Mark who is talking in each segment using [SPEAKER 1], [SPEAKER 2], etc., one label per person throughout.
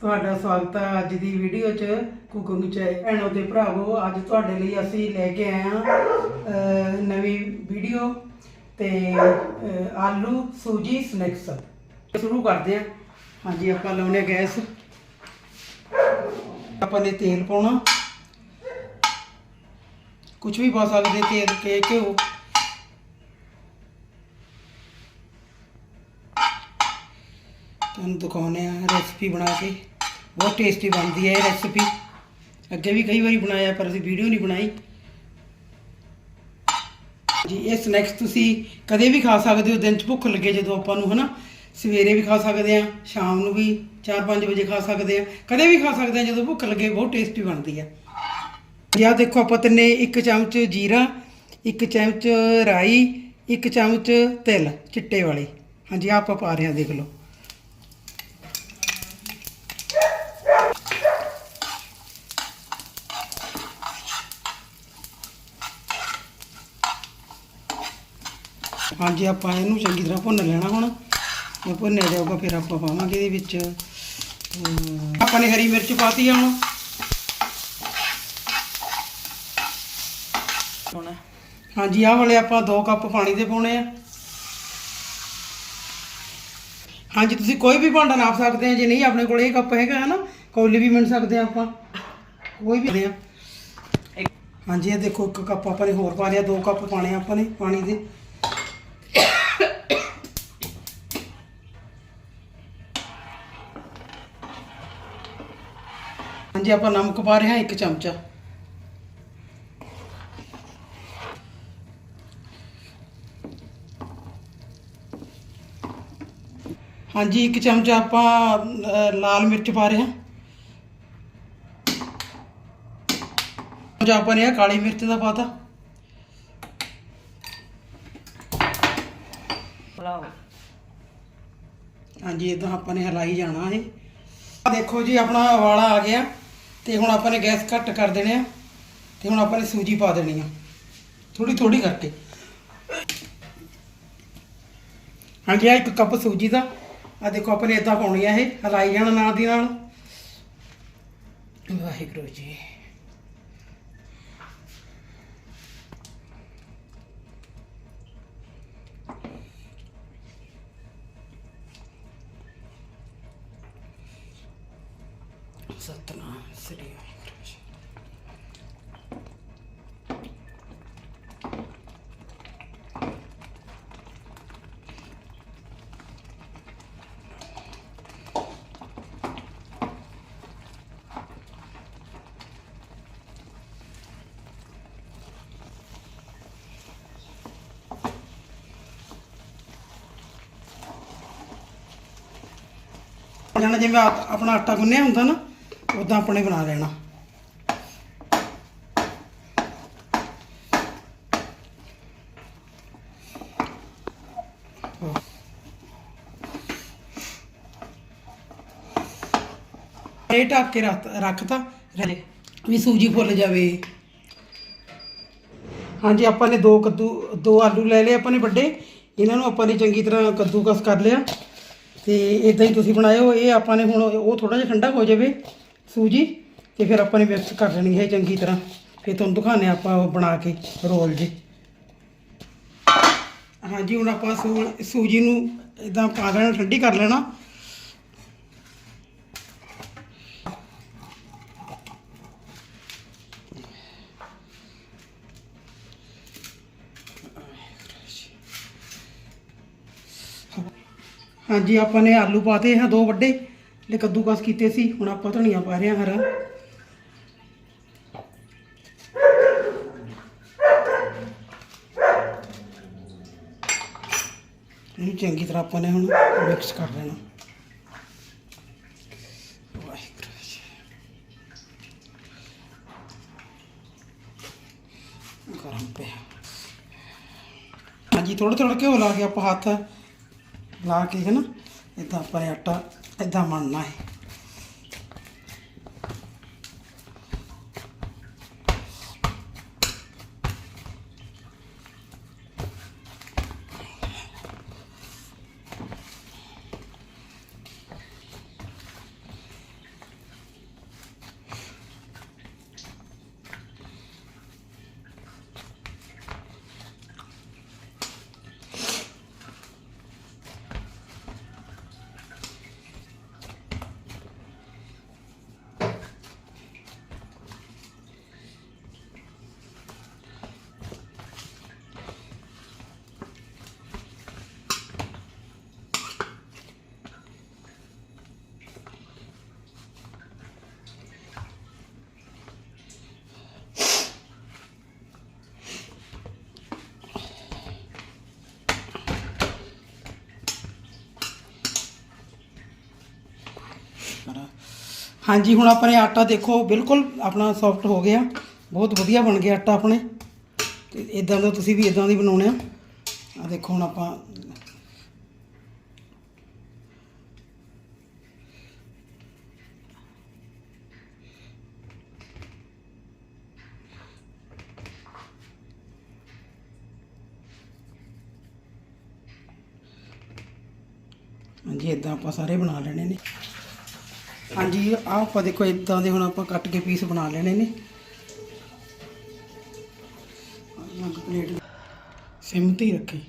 [SPEAKER 1] ਤੁਹਾਡਾ ਸਵਾਗਤ ਹੈ ਅੱਜ ਦੀ ਵੀਡੀਓ 'ਚ ਕੁਕਿੰਗ 'ਚ ਭੈਣੋ ਤੇ ਭਰਾਵੋ ਅੱਜ ਤੁਹਾਡੇ ਲਈ ਅਸੀਂ ਲੈ ਕੇ ਆਏ ਹਾਂ ਅਹ, ਨਵੀਂ ਵੀਡੀਓ। ਤੇ ਅਹ, ਆਲੂ ਸੂਜੀ ਸਨੈਕਸ ਸ਼ੁਰੂ ਕਰਦੇ ਹਾਂ। ਹਾਂਜੀ ਆਪਾਂ ਲਾਉਣੇ ਗੈਸ। ਆਪਾਂ ਨੇ ਤੇਲ ਪਾਉਣਾ। ਕੁਝ ਵੀ ਪਾ ਸਕਦੇ ਤੇਲ ਕੇ ਘਿਓ ਤੁਹਾਨੂੰ ਦਿਖਾਉਂਦੇ ਆ ਰੈਸਪੀ ਬਣਾ ਕੇ। ਬਹੁਤ ਟੇਸਟੀ ਬਣਦੀ ਹੈ ਇਹ ਰੈਸਪੀ ਅੱਗੇ ਵੀ ਕਈ ਵਾਰੀ ਬਣਾਇਆ ਪਰ ਅਸੀਂ ਵੀਡੀਓ ਨਹੀਂ ਬਣਾਈ। ਜੀ, ਇਹ ਸਨੈਕਸ ਤੁਸੀਂ ਕਦੇ ਵੀ ਖਾ ਸਕਦੇ ਹੋ, ਦਿਨ 'ਚ ਭੁੱਖ ਲੱਗੇ ਜਦੋਂ ਆਪਾਂ ਨੂੰ, ਹਨਾ? ਸਵੇਰੇ ਵੀ ਖਾ ਸਕਦੇ ਆ ਸ਼ਾਮ ਨੂੰ ਵੀ 4-5 ਵਜੇ ਖਾ ਸਕਦੇ ਆ ਕਦੇ ਵੀ ਖਾ ਸਕਦੇ ਆ ਜਦੋਂ ਭੁੱਖ ਲੱਗੇ, ਬਹੁਤ ਟੇਸਟੀ ਬਣਦੀ ਆ। ਜੀ, ਆਹ ਦੇਖੋ ਆਪਾਂ ਤਿੰਨੇ, ਇੱਕ ਚਮਚ ਜੀਰਾ, ਇੱਕ ਚਮਚ ਰਾਈ, ਇੱਕ ਚਮਚ ਤਿਲ, ਚਿੱਟੇ ਵਾਲੇ। ਹਾਂਜੀ, ਆਹ ਆਪਾਂ ਪਾ ਰਹੇ ਹਾਂ, ਦੇਖ ਲਓ। ਹਾਂਜੀ ਆਪਾਂ ਇਹਨੂੰ ਚੰਗੀ ਤਰ੍ਹਾਂ ਭੁੰਨ ਲੈਣਾ ਹੁਣ। ਇਹ ਭੁੰਨਿਆ ਜਾਊਗਾ ਫਿਰ ਆਪਾਂ ਪਾਵਾਂਗੇ ਇਹਦੇ ਵਿੱਚ ਆਪਾਂ ਨੇ ਹਰੀ ਮਿਰਚ ਪਾਤੀ ਹੁਣ। ਹਾਂਜੀ ਆਹ ਵਾਲੇ ਆਪਾਂ 2 ਕੱਪ ਪਾਣੀ ਦੇ ਪਾਉਣੇ ਆ। ਹਾਂਜੀ ਤੁਸੀਂ ਕੋਈ ਵੀ ਭਾਂਡਾ ਨਾਪ ਸਕਦੇ ਆ ਜੇ ਨਹੀਂ ਆਪਣੇ ਕੋਲ ਇਹ ਕੱਪ ਹੈਗਾ ਹੈ ਨਾ ਕੌਲੀ ਵੀ ਮਿਣ ਸਕਦੇ ਆ ਆਪਾਂ। ਕੋਈ ਵੀ ਹਾਂਜੀ ਇਹ ਦੇਖੋ ਇੱਕ ਕੱਪ ਆਪਾਂ ਨੇ ਹੋਰ ਪਾ ਲਿਆ 2 ਕੱਪ ਪਾਣੇ ਆਪਾਂ ਨੇ ਪਾਣੀ ਦੇ। ਹਾਂਜੀ ਆਪਾਂ ਨਮਕ ਪਾ ਰਹੇ ਹਾਂ ਇੱਕ ਚਮਚਾ। ਹਾਂਜੀ ਇੱਕ ਚਮਚਾ ਆਪਾਂ ਲਾਲ ਮਿਰਚ ਪਾ ਰਹੇ ਹਾਂ। ਆਪਾਂ ਨੇ ਕਾਲੀ ਮਿਰਚ ਦਾ ਪਾਤਾ।
[SPEAKER 2] ਪਲਾਓ।
[SPEAKER 1] ਹਾਂਜੀ ਇਦਾਂ ਆਪਾਂ ਨੇ ਹਲਾਈ ਜਾਣਾ ਇਹ ਆਹ ਦੇਖੋ ਜੀ ਆਪਣਾ ਉਬਾਲਾ ਆ ਗਿਆ। ਤੇ ਹੁਣ ਆਪਾਂ ਨੇ ਗੈਸ ਘੱਟ ਕਰ ਦੇਣੇ ਆ ਤੇ ਹੁਣ ਆਪਾਂ ਨੇ ਸੂਜੀ ਪਾ ਦੇਣੀ ਆ। ਥੋੜੀ ਥੋੜੀ ਕਰਕੇ। ਹਾਂਜੀ ਆ ਇੱਕ ਕੱਪ ਸੂਜੀ ਦਾ। ਆ ਦੇਖੋ, ਆਪਾਂ ਨੇ ਇਦਾਂ ਪਾਉਣੀ ਆ ਇਹ, ਹਲਾਈ ਜਾਣਾ ਨਾਲ ਦੀ ਨਾਲ। ਵਾਹਿਗੁਰੂ ਜੀ ਸਤਨਾਮ ਸ੍ਰੀ ਵਾਹਿਗੁਰੂ ਜੀ ਜਾਣਾ ਜਿਵੇਂ ਆਪਣਾ ਆਟਾ ਗੁੰਨਿਆ ਹੁੰਦਾ ਨਾ ਉਦਾਂ ਆਪਣੇ ਬਣਾ ਲੈਣਾ। ਇਹ ਢੱਕ ਕੇ ਰੱਖ ਰੱਖਤਾ ਵੀ ਸੂਜੀ ਫੁੱਲ ਜਾਵੇ। ਹਾਂਜੀ ਆਪਾਂ ਨੇ ਦੋ ਕੱਦੂ ਦੋ ਆਲੂ ਲੈ ਲਏ ਆਪਾਂ ਨੇ ਵੱਡੇ। ਇਹਨਾਂ ਨੂੰ ਆਪਾਂ ਨੇ ਚੰਗੀ ਤਰ੍ਹਾਂ ਕੱਦੂਕਸ ਕਰ ਲਿਆ। ਤੇ ਇਦਾਂ ਹੀ ਤੁਸੀਂ ਬਣਾਇਓ, ਇਹ ਆਪਾਂ ਨੇ ਹੁਣ ਉਹ ਥੋੜਾ ਜਿਹਾ ਠੰਡਾ ਹੋ ਜਾਵੇ ਸੂਜੀ ਤੇ ਫਿਰ ਆਪਾਂ ਨੇ ਮਿਕਸ ਕਰ ਲੈਣੀ ਹੈ ਚੰਗੀ ਤਰ੍ਹਾਂ। ਫਿਰ ਤੁਹਾਨੂੰ ਦਿਖਾਣੇ ਆਪਾਂ ਉਹ ਬਣਾ ਕੇ ਰੋਲ ਜੇ। ਹਾਂਜੀ, ਹੁਣ ਆਪਾਂ ਸੂ- ਸੂਜੀ ਨੂੰ ਇਦਾਂ ਪਾ ਲੈਣਾ, ਠੰਡੀ ਕਰ ਲੈਣਾ। ਹਾਂਜੀ, ਆਪਾਂ ਨੇ ਆਲੂ ਪਾਤੇ ਹਾਂ ਦੋ ਵੱਡੇ ਜਿਹੜੇ ਕੱਦੂਕਸ ਕੀਤੇ ਸੀ। ਹੁਣ ਆਪਾਂ ਧਨੀਆ ਪਾ ਰਹੇ ਹਾਂ ਹਰਾ। ਇਹਨੂੰ ਚੰਗੀ ਤਰ੍ਹਾਂ ਆਪਾਂ ਨੇ ਹੁਣ ਮਿਕਸ ਕਰ ਲੈਣਾ। ਵਾਹਿਗੁਰੂ ਗਰਮ ਪਿਆ। ਹਾਂਜੀ ਥੋੜਾ ਥੋੜਾ ਘਿਓ ਲਾ ਕੇ ਆਪਾਂ ਹੱਥ ਲਾ ਕੇ ਹੈ ਨਾ ਇਦਾਂ ਆਪਾਂ ਨੇ ਆਟਾ ਇਦਾਂ ਮਣਨਾ ਹੈ। ਹਾਂਜੀ, ਹੁਣ ਆਪਣੇ ਆਟਾ ਦੇਖੋ, ਬਿਲਕੁਲ ਆਪਣਾ ਸੌਫਟ ਹੋ ਗਿਆ। ਬਹੁਤ ਵਧੀਆ ਬਣ ਗਿਆ ਆਟਾ ਆਪਣੇ। ਤੇ ਇਦਾਂ ਦਾ ਤੁਸੀਂ ਵੀ ਇਦਾਂ ਦੀ ਬਣਾਉਣੇ ਆ। ਆ ਦੇਖੋ ਹੁਣ ਆਪਾਂ। ਹਾਂਜੀ ਇਦਾਂ ਆਪਾਂ ਸਾਰੇ ਬਣਾ ਲੈਣੇ ਨੇ। ਹਾਂਜੀ, ਆਹ ਆਪਾਂ ਦੇਖੋ ਇਦਾਂ ਦੇ ਹੁਣ ਆਪਾਂ ਕੱਟ ਕੇ ਪੀਸ ਬਣਾ ਲੈਣੇ ਨੇ। ਅਲੱਗ ਪਲੇਟ ਸਿਮ ਤੇ ਰੱਖੀ।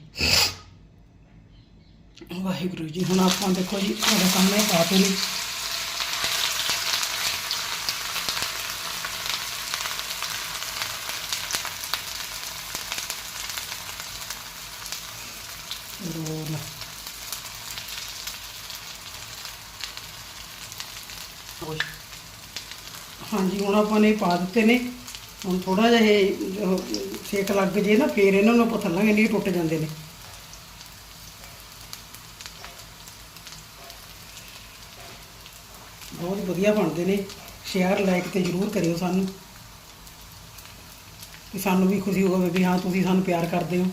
[SPEAKER 1] ਵਾਹਿਗੁਰੂ ਜੀ, ਹੁਣ ਆਪਾਂ ਦੇਖੋ ਜੀ ਤੁਹਾਡੇ ਸਾਹਮਣੇ ਪਾਤੇ ਨੇ ਰੋਲ ਹਾਂਜੀ, ਹੁਣ ਆਪਾਂ ਨੇ ਪਾ ਦਿੱਤੇ ਨੇ। ਹੁਣ ਥੋੜਾ ਜਿਹਾ ਇਹ, ਉਹ, ਸੇਕ ਲੱਗ ਜੇ ਨਾ, ਫੇਰ ਇਹਨਾਂ ਨੂੰ ਆਪਾਂ ਥੱਲਾਂਗੇ ਨਹੀਂ ਟੁੱਟ ਜਾਂਦੇ ਨੇ। ਬਹੁਤ ਵਧੀਆ ਬਣਦੇ ਨੇ। ਸ਼ੇਅਰ, ਲਾਈਕ ਤੇ ਜਰੂਰ ਕਰਿਓ ਸਾਨੂੰ। ਕਿ ਸਾਨੂੰ ਵੀ ਖੁਸ਼ੀ ਹੋਵੇ ਵੀ ਹਾਂ, ਤੁਸੀਂ ਸਾਨੂੰ ਪਿਆਰ ਕਰਦੇ ਹੋ।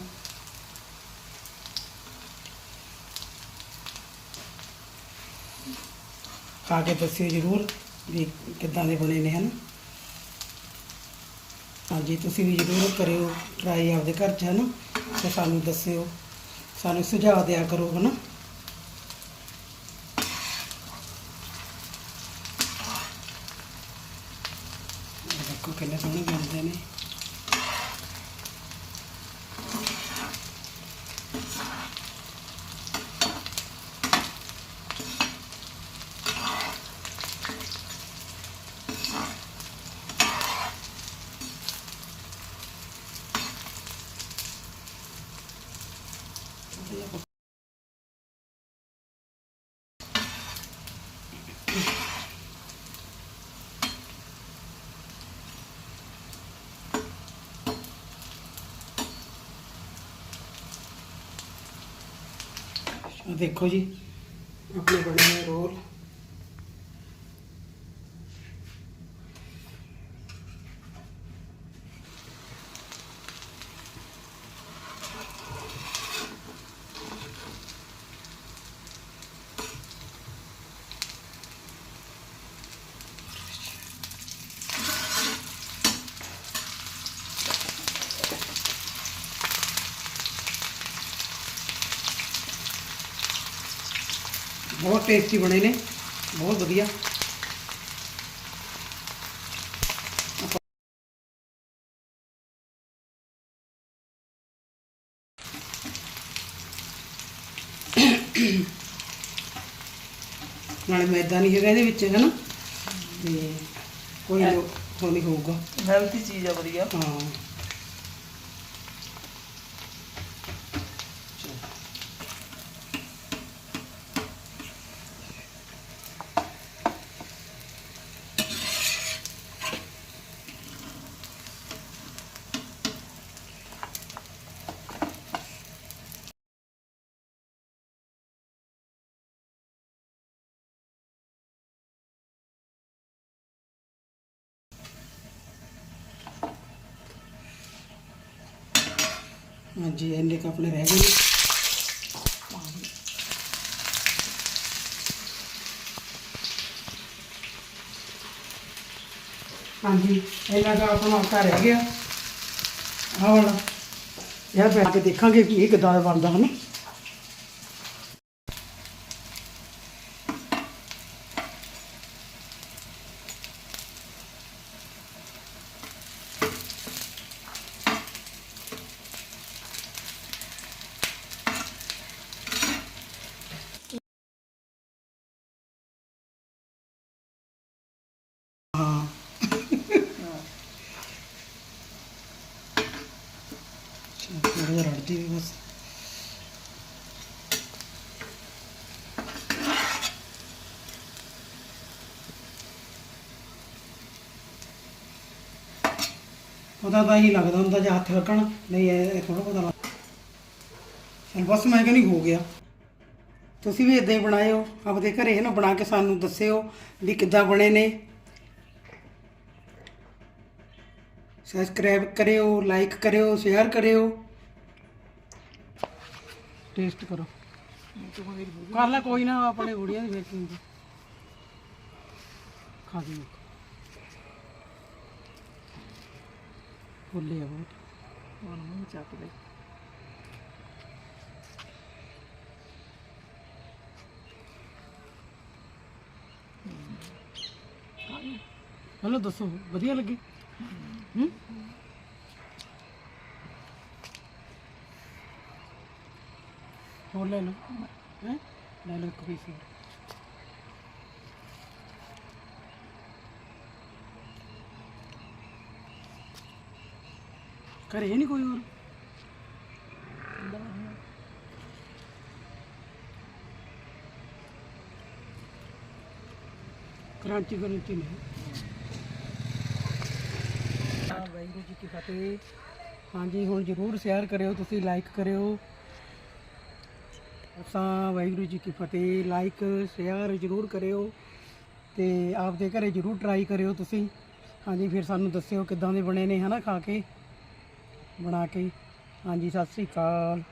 [SPEAKER 1] ਖਾ ਕੇ ਦੱਸਿਓ ਜਰੂਰ। ਵੀ ਕਿੱਦਾਂ ਦੇ ਬਣੇ ਨੇ, ਹਨ? ਹਾਂਜੀ, ਤੁਸੀਂ ਵੀ ਜਰੂਰ ਕਰਿਓ ਟਰਾਈ ਆਪਦੇ ਘਰ 'ਚ, ਹਨਾ? ਤੇ ਸਾਨੂੰ ਦੱਸਿਓ, ਸਾਨੂੰ ਸੁਝਾਅ ਦਿਆ ਕਰੋ, ਹਨਾ? ਇਹ ਦੇਖੋ, ਕਿੰਨੇ ਸੋਹਣੇ ਬਣਦੇ ਨੇ ਆਹ ਦੇਖੋ ਜੀ ਆਪਣੇ ਬਣੇ ਹੋਏ ਰੋਲ। ਬਹੁਤ ਟੇਸਟੀ ਬਣੇ ਨੇ ਬਹੁਤ ਵਧੀਆ। ਨਾਲੇ ਮੈਦਾ ਨਹੀਂ ਹੈਗਾ ਇਹਦੇ ਵਿੱਚ ਹੈ ਨਾ ਤੇ ਕੋਈ ਲੋ ਹੋ ਨਹੀਂ ਹੋਊਗਾ।
[SPEAKER 2] ਹੈਲਥੀ ਚੀਜ਼ ਆ ਵਧੀਆ।
[SPEAKER 1] ਹਾਂ। ਹਾਂਜੀ, ਇੰਨੇ ਕੁ ਆਪਣੇ ਰਹਿ ਗਏ ਹਾਂਜੀ, ਇੰਨਾ ਕੁ ਆਪਣਾ ਆਟਾ ਰਹਿ ਗਿਆ। ਆਹ ਵਾਲਾ ਯਾਰ ਬੈਠ ਕੇ ਦੇਖਾਂਗੇ ਕਿ ਇਹ ਕਿੱਦਾਂ ਦਾ ਬਣਦਾ, ਹਨਾ ਹਾਂ ਚਲੋ ਥੋੜਾ ਜਿਹਾ ਰੜਦੀ ਵੀ ਬਸ ਉਹਦਾ ਤਾਂ ਹੀ ਲੱਗਦਾ ਹੁੰਦਾ ਜੇ ਹੱਥ ਰੱਖਣ, ਨਹੀਂ ਇਹ ਥੋੜਾ ਪਤਾ ਚਲ ਬਸ ਮੈਂ ਕਹਿੰਦੀ ਹੋ ਗਿਆ। ਤੁਸੀਂ ਵੀ ਇਦਾਂ ਹੀ ਬਣਾਇਓ, ਆਪਦੇ ਘਰੇ ਨਾ ਬਣਾ ਕੇ ਸਾਨੂੰ ਦੱਸਿਓ ਵੀ ਕਿੱਦਾਂ ਬਣੇ ਨੇ। ਸਬਸਕ੍ਰਾਈਬ ਕਰਿਓ ਲਾਈਕ ਕਰਿਓ ਸ਼ੇਅਰ ਕਰਿਓ ਟੇਸਟ ਕਰੋ ਕਰ ਲੈ ਕੋਈ ਨਾ ਆਪਣੇ ਗੁੜੀਆਂ ਦੀ ਵੇਖੀ ਖਾ ਜੀ ਫੁੱਲੇ ਆ ਬਹੁਤ
[SPEAKER 2] ਹੁਣ ਮੂੰਹ ਚੱਕ ਲੈ
[SPEAKER 1] ਹਲੋ ਦੱਸੋ ਵਧੀਆ ਲੱਗੇ ਹੋਰ ਲੈ ਲਓ। ਹੈ? ਲੈ ਲਓ ਪੀਸ ਹੋਰ। ਘਰੇ ਨਹੀਂ ਕੋਈ ਹੋਰ? ਕਰਾਂਚੀ ਕਰਾਂਚੀ ਨਹੀਂ। ਵਾਹਿਗੁਰੂ ਜੀ ਕੀ ਫਤਿਹ। ਹਾਂਜੀ ਹੁਣ ਜਰੂਰ ਸ਼ੇਅਰ ਕਰਿਓ ਤੁਸੀਂ ਲਾਈਕ ਕਰਿਓ। ਅਸਾਂ ਵਾਹਿਗੁਰੂ ਜੀ ਕੀ ਫਤਿਹ। ਲਾਈਕ ਸ਼ੇਅਰ ਜਰੂਰ ਕਰਿਓ ਤੇ ਆਪਦੇ ਘਰੇ ਜਰੂਰ ਟਰਾਈ ਕਰਿਓ ਤੁਸੀਂ। ਹਾਂਜੀ, ਫਿਰ ਸਾਨੂੰ ਦੱਸਿਓ ਕਿੱਦਾਂ ਦੇ ਬਣੇ ਨੇ, ਹਨਾ, ਖਾ ਕੇ, ਬਣਾ ਕੇ। ਹਾਂਜੀ, ਸਤਿ ਸ੍ਰੀ ਅਕਾਲ।